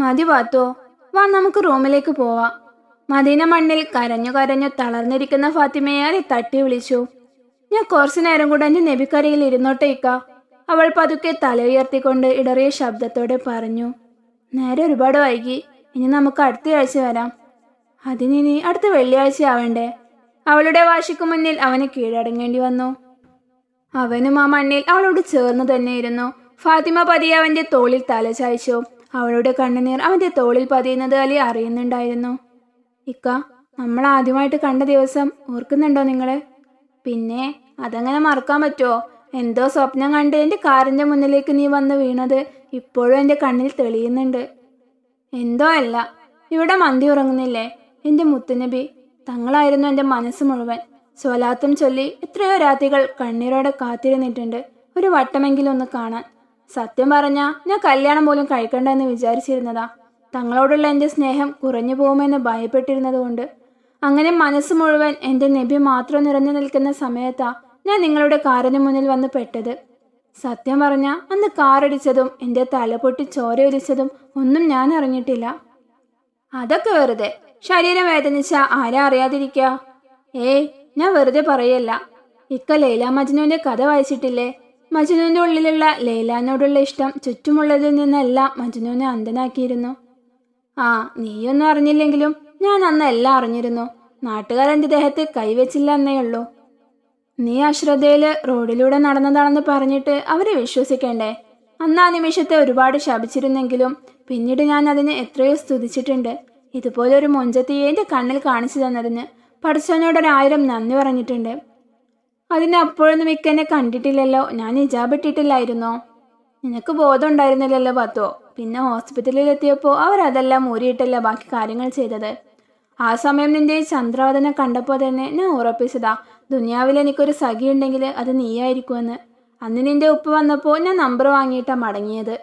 മതി പാത്തോ വാ നമുക്ക് റൂമിലേക്ക് പോവാം. മദീന മണ്ണിൽ കരഞ്ഞു കരഞ്ഞു തളർന്നിരിക്കുന്ന ഫാത്തിമയെ അലി തട്ടി വിളിച്ചു. ഞാൻ കുറച്ചു നേരം കൂടെ എന്റെ നബിക്കരയിൽ ഇരുന്നോട്ടേക്ക അവൾ പതുക്കെ തല ഉയർത്തിക്കൊണ്ട് ഇടറിയ ശബ്ദത്തോടെ പറഞ്ഞു നേരെ ഒരുപാട് വൈകി. ഇനി നമുക്ക് അടുത്ത ആഴ്ച വരാം. അതിനിനി അടുത്ത വെള്ളിയാഴ്ച ആവണ്ടേ? അവളുടെ വാശിക്കു മുന്നിൽ അവന് കീഴടങ്ങേണ്ടി വന്നു. അവനും ആ മണ്ണിൽ അവളോട് ചേർന്ന് തന്നെയിരുന്നു ഫാത്തിമ പതിയെ അവന്റെ തോളിൽ തല ചായ്ച്ചു. അവളുടെ കണ്ണുനീർ അവന്റെ തോളിൽ പതിയുന്നത് അലി അറിയുന്നുണ്ടായിരുന്നു. ഇക്ക നമ്മൾ ആദ്യമായിട്ട് കണ്ട ദിവസം ഓർക്കുന്നുണ്ടോ നിങ്ങൾ പിന്നെ അതങ്ങനെ മറക്കാൻ പറ്റുമോ എന്തോ സ്വപ്നം കണ്ട് എന്റെ കാറിന്റെ മുന്നിലേക്ക് നീ വന്ന് വീണത് ഇപ്പോഴും എന്റെ കണ്ണിൽ തെളിയുന്നുണ്ട്. എന്തോ അല്ല ഇവിടെ മന്തി ഉറങ്ങുന്നില്ലേ? എന്റെ മുത്തുനബി തങ്ങളായിരുന്നു എന്റെ മനസ്സ് മുഴുവൻ. സ്വലാത്തും ചൊല്ലി എത്രയോ രാത്രികൾ കണ്ണീരോടെ കാത്തിരുന്നിട്ടുണ്ട്. ഒരു വട്ടമെങ്കിലും ഒന്ന് കാണാൻ. സത്യം പറഞ്ഞാ ഞാൻ കല്യാണം പോലും കഴിക്കണ്ട എന്ന് വിചാരിച്ചിരുന്നതാ. തങ്ങളോടുള്ള എന്റെ സ്നേഹം കുറഞ്ഞു പോകുമെന്ന് ഭയപ്പെട്ടിരുന്നതുകൊണ്ട്. അങ്ങനെ മനസ്സ് മുഴുവൻ എന്റെ നബി മാത്രം നിറഞ്ഞു നിൽക്കുന്ന സമയത്താ ഞാൻ നിങ്ങളുടെ കാറിന് മുന്നിൽ വന്ന് പെട്ടത്. സത്യം പറഞ്ഞ അന്ന് കാറടിച്ചതും എന്റെ തലപൊട്ടി ചോരയൊലിച്ചതും ഒന്നും ഞാൻ അറിഞ്ഞിട്ടില്ല. അതൊക്കെ വെറുതെ. ശരീരം വേദനിച്ച ആരാ അറിയാതിരിക്കുക ഏയ് ഞാൻ വെറുതെ പറയല്ല. ഇക്ക ലൈല മജ്നുവിന്റെ കഥ വായിച്ചിട്ടില്ലേ? മജ്നുവിന്റെ ഉള്ളിലുള്ള ലൈലാനോടുള്ള ഇഷ്ടം ചുറ്റുമുള്ളതിൽ നിന്നെല്ലാം മജ്നുവിനെ അന്ധനാക്കിയിരുന്നു. ആ നീയൊന്നും അറിഞ്ഞില്ലെങ്കിലും ഞാൻ അന്ന് എല്ലാം അറിഞ്ഞിരുന്നു. നാട്ടുകാരെന്റെ ദേഹത്ത് കൈവച്ചില്ല എന്നേ ഉള്ളൂ. നീ അശ്രദ്ധയിൽ റോഡിലൂടെ നടന്നതാണെന്ന് പറഞ്ഞിട്ട് അവരെ വിശ്വസിക്കണ്ടേ? അന്ന് ആ നിമിഷത്തെ ഒരുപാട് ശപിച്ചിരുന്നെങ്കിലും പിന്നീട് ഞാൻ അതിനെ എത്രയോ സ്തുതിച്ചിട്ടുണ്ട്. ഇതുപോലെ ഒരു മൊഞ്ചത്തിയെ എന്റെ കണ്ണിൽ കാണിച്ചു തന്നതിന് പഠിച്ചവനോടൊരായിരം നന്ദി പറഞ്ഞിട്ടുണ്ട്. അതിന് അപ്പോഴൊന്നും മിക്ക എന്നെ കണ്ടിട്ടില്ലല്ലോ. ഞാൻ ഇജാബിട്ടിട്ടില്ലായിരുന്നോ നിനക്ക് ബോധം ഉണ്ടായിരുന്നില്ലല്ലോ പത്തോ. പിന്നെ ഹോസ്പിറ്റലിൽ എത്തിയപ്പോൾ അവരതെല്ലാം ഊരിയിട്ടല്ല ബാക്കി കാര്യങ്ങൾ ചെയ്തത്. ആ സമയം നിന്റെ ഈ ചന്ദ്രവദനം കണ്ടപ്പോൾ തന്നെ ഞാൻ ഉറപ്പിച്ചതാ. ദുനിയാവിൽ എനിക്കൊരു സഖി ഉണ്ടെങ്കിൽ അത് നീയായിരിക്കുമെന്ന്. അന്ന് നിന്റെ ഉപ്പ് വന്നപ്പോൾ ഞാൻ നമ്പർ വാങ്ങിയിട്ടാ മടങ്ങിയത്.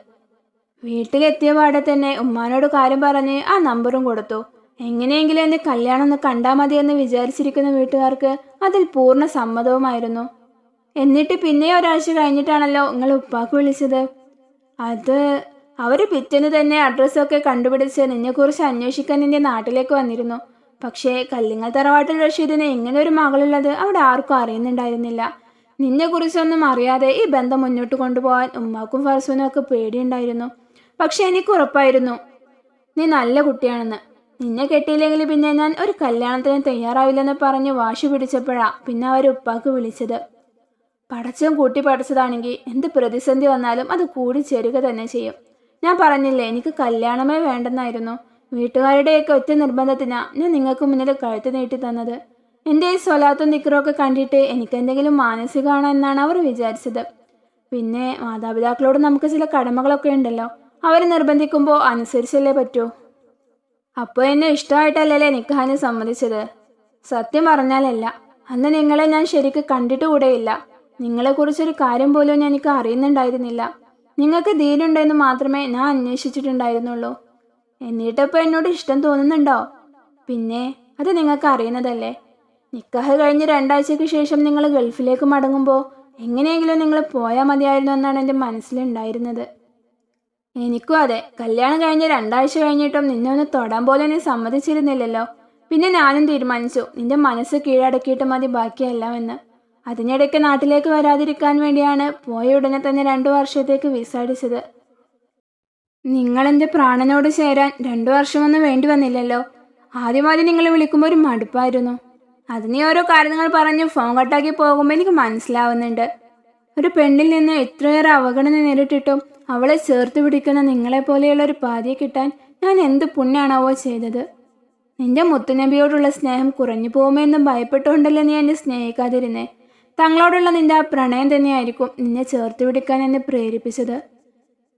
വീട്ടിലെത്തിയ പാടെ തന്നെ ഉമ്മാനോട് കാര്യം പറഞ്ഞ് ആ നമ്പറും കൊടുത്തു. എങ്ങനെയെങ്കിലും എന്നെ കല്യാണം ഒന്ന് കണ്ടാൽ മതിയെന്ന് വിചാരിച്ചിരിക്കുന്ന വീട്ടുകാർക്ക് അതിൽ പൂർണ സമ്മതവുമായിരുന്നു. എന്നിട്ട് പിന്നെ ഒരാഴ്ച കഴിഞ്ഞിട്ടാണല്ലോ നിങ്ങൾ ഉപ്പാക്ക് വിളിച്ചത്. അത് അവർ പിറ്റേന്ന് തന്നെ അഡ്രസ്സൊക്കെ കണ്ടുപിടിച്ച് നിന്നെക്കുറിച്ച് അന്വേഷിക്കാൻ എന്റെ നാട്ടിലേക്ക് വന്നിരുന്നു. പക്ഷേ കല്ലിങ്ങൽ തറവാട്ടിൽ റഷീദിന് ഇങ്ങനെ ഒരു മകളുള്ളത് അവിടെ ആർക്കും അറിയുന്നുണ്ടായിരുന്നില്ല. നിന്നെക്കുറിച്ചൊന്നും അറിയാതെ ഈ ബന്ധം മുന്നോട്ട് കൊണ്ടുപോകാൻ ഉമ്മാക്കും ഫർസൂനും ഒക്കെ പേടിയുണ്ടായിരുന്നു. പക്ഷെ എനിക്ക് ഉറപ്പായിരുന്നു നീ നല്ല കുട്ടിയാണെന്ന്. നിന്നെ കെട്ടിയില്ലെങ്കിൽ പിന്നെ ഞാൻ ഒരു കല്യാണത്തിന് തയ്യാറാവില്ലെന്ന് പറഞ്ഞ് വാശി പിടിച്ചപ്പോഴാ പിന്നെ അവർ ഉപ്പാക്ക് വിളിച്ചത്. പടച്ചും കൂട്ടി പടച്ചതാണെങ്കിൽ എന്ത് പ്രതിസന്ധി വന്നാലും അത് കൂടി ചേരുക തന്നെ ചെയ്യും. ഞാൻ പറഞ്ഞില്ലേ എനിക്ക് കല്യാണമേ വേണ്ടെന്നായിരുന്നു. വീട്ടുകാരുടെയൊക്കെ ഒറ്റ നിർബന്ധത്തിനാ ഞാൻ നിങ്ങൾക്ക് മുന്നിൽ കഴുത്ത് നീട്ടി തന്നത്. എന്റെ ഈ സ്വലാത്തും നിക്കറൊക്കെ കണ്ടിട്ട് എനിക്കെന്തെങ്കിലും മാനസികമാണോ എന്നാണ് അവർ വിചാരിച്ചത്. പിന്നെ മാതാപിതാക്കളോട് നമുക്ക് ചില കടമകളൊക്കെ ഉണ്ടല്ലോ. അവർ നിർബന്ധിക്കുമ്പോൾ അനുസരിച്ചല്ലേ പറ്റൂ? അപ്പോൾ എന്നെ ഇഷ്ടമായിട്ടല്ലേ നിക്കാഹിന് സമ്മതിച്ചത് സത്യം പറഞ്ഞാലല്ല. അന്ന് നിങ്ങളെ ഞാൻ ശരിക്ക് കണ്ടിട്ട് കൂടെയില്ല നിങ്ങളെക്കുറിച്ചൊരു കാര്യം പോലും ഞാൻ എനിക്ക് അറിയുന്നുണ്ടായിരുന്നില്ല. നിങ്ങൾക്ക് ധീരുണ്ടെന്ന് മാത്രമേ ഞാൻ അന്വേഷിച്ചിട്ടുണ്ടായിരുന്നുള്ളൂ. എന്നിട്ടപ്പോൾ എന്നോട് ഇഷ്ടം തോന്നുന്നുണ്ടോ? പിന്നെ അത് നിങ്ങൾക്ക് അറിയുന്നതല്ലേ? നിക്കാഹ് കഴിഞ്ഞ് രണ്ടാഴ്ചയ്ക്ക് ശേഷം നിങ്ങൾ ഗൾഫിലേക്ക് മടങ്ങുമ്പോൾ എങ്ങനെയെങ്കിലും നിങ്ങൾ പോയാൽ മതിയായിരുന്നു എന്നാണ് എന്റെ മനസ്സിലുണ്ടായിരുന്നത്. എനിക്കും അതെ. കല്യാണം കഴിഞ്ഞ രണ്ടാഴ്ച കഴിഞ്ഞിട്ടും നിന്നെ ഒന്ന് തൊടാൻ പോലെ നീ സമ്മതിച്ചിരുന്നില്ലല്ലോ. പിന്നെ ഞാനും തീരുമാനിച്ചു. നിന്റെ മനസ്സ് കീഴടക്കിയിട്ട് മതി ബാക്കിയെല്ലാം എന്ന്. അതിനിടയ്ക്ക് നാട്ടിലേക്ക് വരാതിരിക്കാൻ വേണ്ടിയാണ് പോയ ഉടനെ തന്നെ രണ്ടു വർഷത്തേക്ക് വിസ അടിച്ചത്. നിങ്ങളെന്റെ പ്രാണനോട് ചേരാൻ രണ്ടു വർഷമൊന്നും വേണ്ടി വന്നില്ലല്ലോ. ആദ്യമാദ്യം നിങ്ങൾ വിളിക്കുമ്പോൾ ഒരു മടുപ്പായിരുന്നു. അതിനെ ഓരോ കാര്യങ്ങൾ പറഞ്ഞ് ഫോൺ കട്ടാക്കി പോകുമ്പോൾ എനിക്ക് മനസ്സിലാവുന്നുണ്ട്. ഒരു പെണ്ണിൽ നിന്ന് ഇത്രയേറെ അവഗണന നേരിട്ടിട്ടും അവളെ ചേർത്ത് പിടിക്കുന്ന നിങ്ങളെപ്പോലെയുള്ള ഒരു ഭാര്യ കിട്ടാൻ ഞാൻ എന്ത് പുണ്യാണാവോ ചെയ്തത്? നിന്റെ മുത്തുനബിയോടുള്ള സ്നേഹം കുറഞ്ഞു പോകുമെന്നും ഭയപ്പെട്ടുകൊണ്ടല്ലേ നീ എന്നെ സ്നേഹിക്കാതിരുന്നേ? തങ്ങളോടുള്ള നിന്റെ ആ പ്രണയം തന്നെയായിരിക്കും നിന്നെ ചേർത്ത് പിടിക്കാൻ എന്നെ പ്രേരിപ്പിച്ചത്.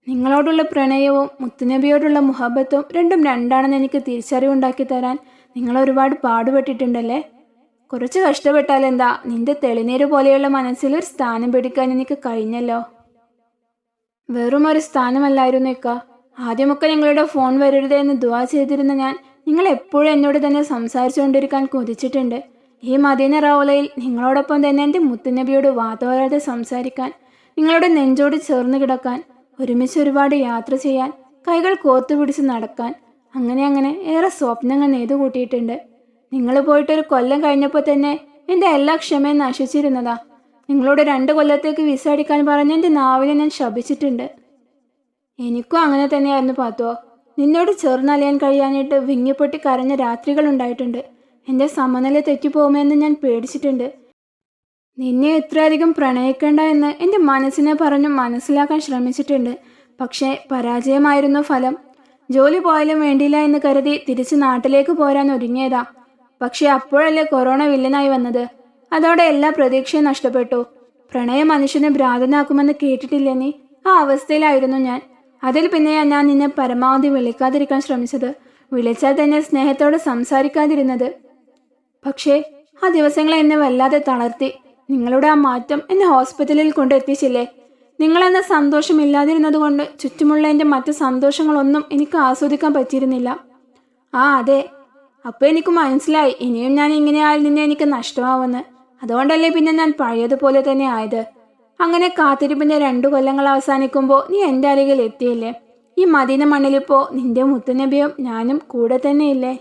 നിങ്ങളോടുള്ള പ്രണയവും മുത്തുനബിയോടുള്ള മുഹബത്തും രണ്ടും രണ്ടാണെന്ന് എനിക്ക് തിരിച്ചറിവുണ്ടാക്കി തരാൻ നിങ്ങൾ ഒരുപാട് പാടുപെട്ടിട്ടുണ്ടല്ലേ? കുറച്ച് കഷ്ടപ്പെട്ടാൽ എന്താ നിന്റെ തെളിനീര് പോലെയുള്ള മനസ്സിൽ ഒരു സ്ഥാനം പിടിക്കാൻ എനിക്ക് കഴിഞ്ഞല്ലോ? വെറും ഒരു സ്ഥാനമല്ലായിരുന്നു ഇക്ക ആദ്യമൊക്കെ നിങ്ങളുടെ ഫോൺ വരരുത് എന്ന് ദുവാ ചെയ്തിരുന്ന ഞാൻ നിങ്ങൾ എപ്പോഴും എന്നോട് തന്നെ സംസാരിച്ചുകൊണ്ടിരിക്കാൻ കൊതിച്ചിട്ടുണ്ട്. ഈ മദീന റൗലയിൽ നിങ്ങളോടൊപ്പം തന്നെ എന്റെ മുത്തുനബിയോട് വാതോരാതെ സംസാരിക്കാൻ നിങ്ങളുടെ നെഞ്ചോട് ചേർന്ന് കിടക്കാൻ ഒരുമിച്ച് ഒരുപാട് യാത്ര ചെയ്യാൻ കൈകൾ കോർത്തു പിടിച്ച് നടക്കാൻ അങ്ങനെ അങ്ങനെ ഏറെ സ്വപ്നങ്ങൾ നെയ്തു കൂട്ടിയിട്ടുണ്ട്. നിങ്ങൾ പോയിട്ടൊരു കൊല്ലം കഴിഞ്ഞപ്പോൾ തന്നെ എന്റെ എല്ലാ ക്ഷമയും നശിച്ചിരുന്നതാ. നിങ്ങളോട് രണ്ട് കൊല്ലത്തേക്ക് വിസ അടിക്കാൻ പറഞ്ഞ എന്റെ നാവിനെ ഞാൻ ശപിച്ചിട്ടുണ്ട്. എനിക്കും അങ്ങനെ തന്നെയായിരുന്നു പാത്തോ. നിന്നോട് ചേർന്നലിയാൻ കഴിയാനായിട്ട് വിങ്ങിപ്പൊട്ടി കരഞ്ഞ രാത്രികൾ ഉണ്ടായിട്ടുണ്ട്. എന്റെ സമനില തെറ്റിപ്പോകുമെന്ന് ഞാൻ പേടിച്ചിട്ടുണ്ട്. നിന്നെ ഇത്രയധികം പ്രണയിക്കേണ്ട എന്ന് എന്റെ മനസ്സിനെ പറഞ്ഞു മനസ്സിലാക്കാൻ ശ്രമിച്ചിട്ടുണ്ട്. പക്ഷേ പരാജയമായിരുന്നു ഫലം. ജോലി പോയാലും വേണ്ടിയില്ല എന്ന് കരുതി തിരിച്ച് നാട്ടിലേക്ക് പോരാൻ ഒരുങ്ങിയതാ. പക്ഷേ അപ്പോഴല്ലേ കൊറോണ വില്ലനായി വന്നത്. അതോടെ എല്ലാ പ്രതീക്ഷയും നഷ്ടപ്പെട്ടു. പ്രണയം മനുഷ്യനെ ഭ്രാന്തനാക്കുമെന്ന് കേട്ടിട്ടില്ല നീ ആ അവസ്ഥയിലായിരുന്നു ഞാൻ. അതിൽ പിന്നെയാ ഞാൻ നിന്നെ പരമാവധി വിളിക്കാതിരിക്കാൻ ശ്രമിച്ചത്. വിളിച്ചാൽ തന്നെ സ്നേഹത്തോടെ സംസാരിക്കാതിരുന്നത്. പക്ഷേ ആ ദിവസങ്ങൾ എന്നെ വല്ലാതെ തളർത്തി. നിങ്ങളുടെ ആ മാറ്റം എന്നെ ഹോസ്പിറ്റലിൽ കൊണ്ടെത്തിച്ചില്ലേ? നിങ്ങളെന്ന സന്തോഷമില്ലാതിരുന്നത് കൊണ്ട് ചുറ്റുമുള്ള എന്റെ മറ്റു സന്തോഷങ്ങളൊന്നും എനിക്ക് ആസ്വദിക്കാൻ പറ്റിയിരുന്നില്ല. ആ അതെ. അപ്പോൾ എനിക്ക് മനസ്സിലായി. ഇനിയും ഞാൻ ഇങ്ങനെയായാൽ നിന്നെ എനിക്ക് നഷ്ടമാവുമെന്ന്. അതുകൊണ്ടല്ലേ പിന്നെ ഞാൻ പഴയതുപോലെ തന്നെ ആയത്? അങ്ങനെ കാത്തിരിപ്പിന്റെ രണ്ടു കൊല്ലങ്ങൾ അവസാനിക്കുമ്പോൾ നീ എന്റെ അരികിൽ എത്തിയില്ലേ? ഈ മദീന മണ്ണിലിപ്പോ നിന്റെ മുത്തുനബിയും ഞാനും കൂടെ തന്നെ ഇല്ലേ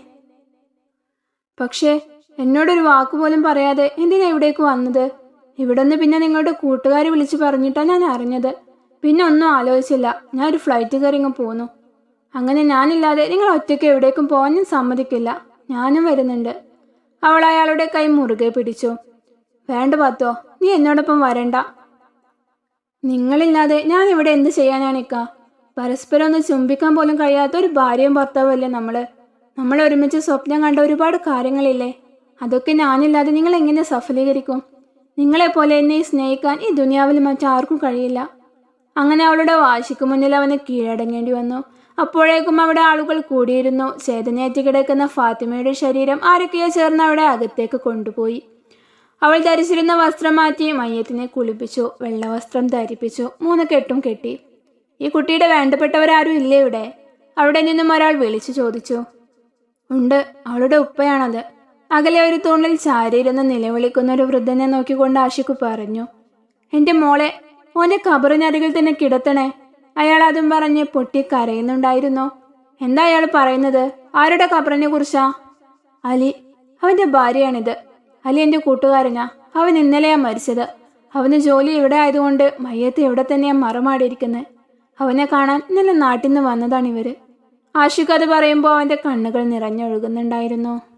പക്ഷേ എന്നോടൊരു വാക്കുപോലും പറയാതെ എന്തിനാ ഇവിടേക്ക് വന്നത്? ഇവിടെ നിന്ന് പിന്നെ നിങ്ങളുടെ കൂട്ടുകാർ വിളിച്ചു പറഞ്ഞിട്ടാ ഞാൻ അറിഞ്ഞത്. പിന്നെ ഒന്നും ആലോചിച്ചില്ല. ഞാൻ ഒരു ഫ്ലൈറ്റ് കയറി ഇങ്ങ് പോന്നു. അങ്ങനെ ഞാനില്ലാതെ നിങ്ങൾ ഒറ്റയ്ക്ക് എവിടേക്കും ഞാൻ സമ്മതിക്കില്ല. ഞാനും വരുന്നുണ്ട്. അവൾ അയാളുടെ കൈ മുറുകെ പിടിച്ചു. വേണ്ട പാത്തോ നീ എന്നോടൊപ്പം വരണ്ട. നിങ്ങളില്ലാതെ ഞാൻ ഇവിടെ എന്ത് ചെയ്യാനാണ് ഇക്ക? പരസ്പരം ഒന്ന് ചുംബിക്കാൻ പോലും കഴിയാത്ത ഒരു ഭാര്യയും ഭർത്താവും അല്ലേ നമ്മൾ? നമ്മൾ ഒരുമിച്ച് സ്വപ്നം കണ്ട ഒരുപാട് കാര്യങ്ങളില്ലേ? അതൊക്കെ ഞാനില്ലാതെ നിങ്ങൾ എങ്ങനെ സഫലീകരിക്കും? നിങ്ങളെപ്പോലെ എന്നെ സ്നേഹിക്കാൻ ഈ ദുനിയാവിൽ മറ്റാർക്കും കഴിയില്ല. അങ്ങനെ അവളുടെ വാശിക്ക് മുന്നിൽ അവന് കീഴടങ്ങേണ്ടി വന്നു. അപ്പോഴേക്കും അവിടെ ആളുകൾ കൂടിയിരുന്നു. ചേതനേറ്റ് കിടക്കുന്ന ഫാത്തിമയുടെ ശരീരം ആരൊക്കെയോ ചേർന്ന് അവിടെ അകത്തേക്ക് കൊണ്ടുപോയി. അവൾ ധരിച്ചിരുന്ന വസ്ത്രം മാറ്റി മയ്യത്തിനെ കുളിപ്പിച്ചു വെള്ളവസ്ത്രം ധരിപ്പിച്ചു മൂന്ന് കെട്ടും കെട്ടി. ഈ കുട്ടിയുടെ വേണ്ടപ്പെട്ടവരാരും ഇല്ലേ ഇവിടെ? അവിടെ നിന്നും ഒരാൾ വിളിച്ചു ചോദിച്ചു. ഉണ്ട് അവളുടെ ഉപ്പയാണത്. അകലെ ഒരു തൂണിൽ ചാരിയിരുന്ന് നിലവിളിക്കുന്ന ഒരു വൃദ്ധനെ നോക്കിക്കൊണ്ട് ആഷിക്ക് പറഞ്ഞു എന്റെ മോളെ മോനെ കബറിനരികിൽ തന്നെ കിടത്തണേ. അയാൾ അതും പറഞ്ഞ് പൊട്ടി കരയുന്നുണ്ടായിരുന്നു? എന്താ അയാൾ പറയുന്നത്? ആരുടെ കബറിനെ കുറിച്ചാ അലി അവന്റെ ഭാര്യയാണിത്. അലി എന്റെ കൂട്ടുകാരനാ. അവൻ ഇന്നലെയാ മരിച്ചത്. അവന് ജോലി ഇവിടെ ആയതുകൊണ്ട് മയ്യത്ത് ഇവിടെ തന്നെയാ മറമാടിയിരിക്കുന്നത് അവനെ കാണാൻ ഇന്നലെ നാട്ടിൽ നിന്ന് വന്നതാണ് ഇവർ. ആഷിക്ക് അത് പറയുമ്പോൾ അവന്റെ കണ്ണുകൾ നിറഞ്ഞൊഴുകുന്നുണ്ടായിരുന്നു.